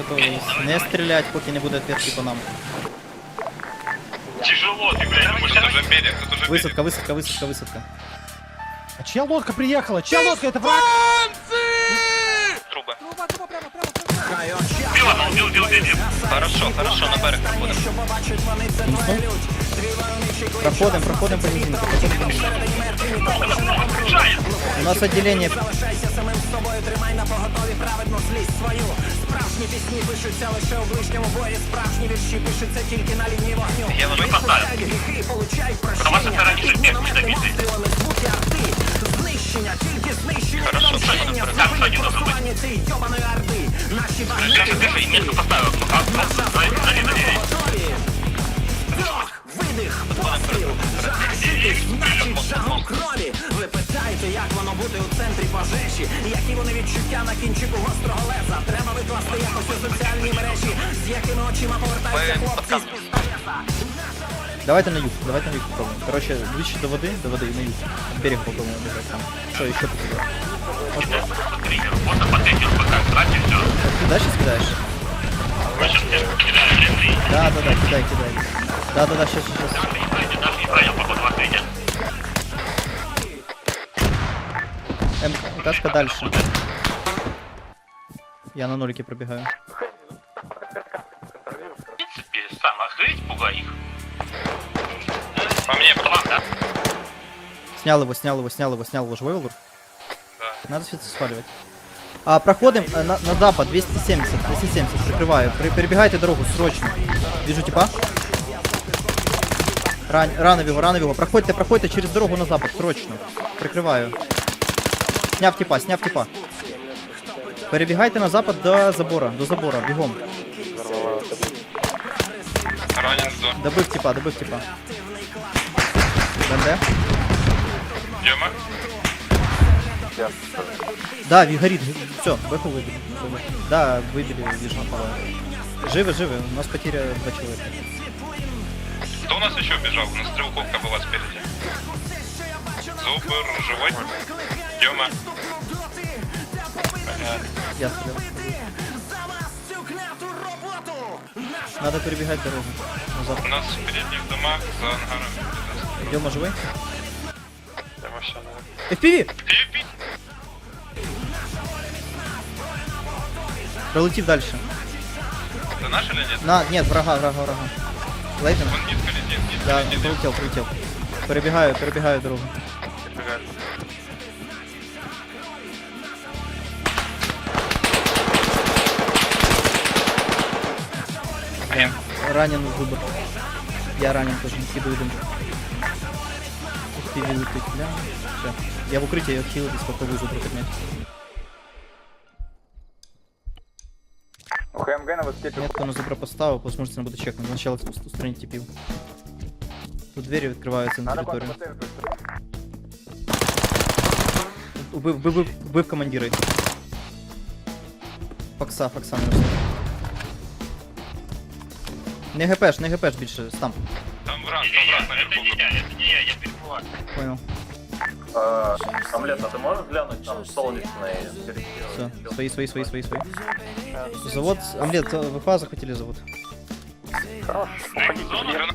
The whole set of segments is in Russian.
Готовились не стрілять, поки не буде ответки по нам. Тяжело, ты, блядь, Тут уже берег, тут уже берег. Висадка, висадка, висадка, висадка. А чья лодка приехала? Чья лодка? Это враг? Труба. Пила, убил, убил, убил. Хорошо, хорошо, на берег проходим. Проходим, проходим по низинке, проходим по низинке. У нас отделение. Я Мы уже поставим. На вашей стороне же тех недобитый. хорошо, проходим вперед. Там что один должен быть. Держи, держи, метку поставил. А, ну, сзади, сзади, сзади. крові. Ви питаєте, як воно бути у центрі пожежі, які вони відчуття на кінчику гострого леза. Треба викласти якось у соціальні мережі, з якими очима повертаються Ми хлопці з подкатуємо. пістолета. Давайте на юг, давайте на юг попробуем. Короче, ближе до воды, до воды и на юг. От берега попробуем убежать там. Что, еще попробуем? Триггер. Просто по триггеру пока. Тратьте все. Ты дальше скидаешь? Мы сейчас кидаем ленты. Да, да, да, кидай, кидай. Да, да, да, сейчас, сейчас. М, МКшка дальше. Я на нолике пробегаю. В принципе, сам охренеть, пугай их. По мне, вам, да? Снял его, снял его, снял его, снял его. Живой Валур? Надо все сваливать. А, проходим э, на, на запад, 270, 270, прикрываю. При- перебегайте дорогу, срочно. Вижу типа. Ран, рано его, рано его. Проходите, проходите через дорогу на запад, срочно. Прикрываю. Сняв типа, сняв типа. Перебегайте на запад до забора, до забора, бегом. ранен до. Добыв типа, добыв типа. БНД. Дема. Да, горит. Все, бэху выбили. Да, выбили, вижу. Живы, живы. У нас потеря два человека. Кто у нас еще бежал? У нас стрелковка была спереди. Зубр, живой. Дема. Я стрелял. Надо перебегать дорогу. На У нас в передних домах за ангаром. Дема живой? Дема все, наверное. FPV! PvP. Пролетив дальше. Это наш или нет? На, нет, врага, врага, врага. Лейтен? Он низко летит, низко Да, летит. пролетел, пролетел. Перебегаю, перебегаю дорогу. Прибегает. Я ранен в выбор. Я ранен тоже, кидаю дым. FPV летит, бля. Всё. Я в укрытии отхилитесь, попробую зубр поднять. У ХМГ на вискипі Метку на зубра поставив, возможно, не буде чекнути. Сначала устранить типів. Тут двері відкриваються на Надо територію. посмотреть. Убив, убив, убив, убив командира. Факса, факса не все. Не гпш, не гпш більше, стам. Там враг, Не, там не, враг это наверху. не я, это не я, я перебываю. Понял. Э, Омлет, а ты можешь глянуть там солнечные Все. Свои, свои, свои, свои, свои. Завод. Омлет, э, ВПА захватили завод. Грана-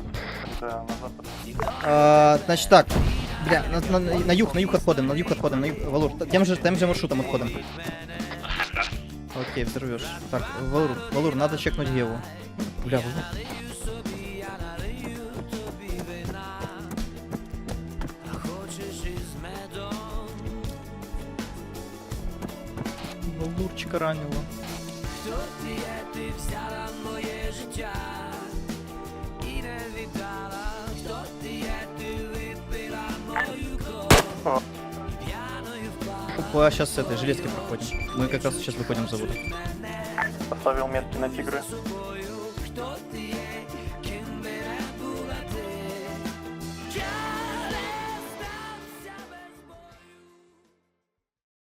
А, значит так. Бля, на, на, на юг, на юг отходим, на юг отходим, на юг. Валур, тем же, тем же маршрутом отходим. Окей, взорвешь. Так, Валур, Валур, надо чекнуть Геву. Бля, Валур. Валурчика ранило. Опа, сейчас с этой железки проходим. Мы как раз сейчас выходим с завода. Поставил метки на тигры.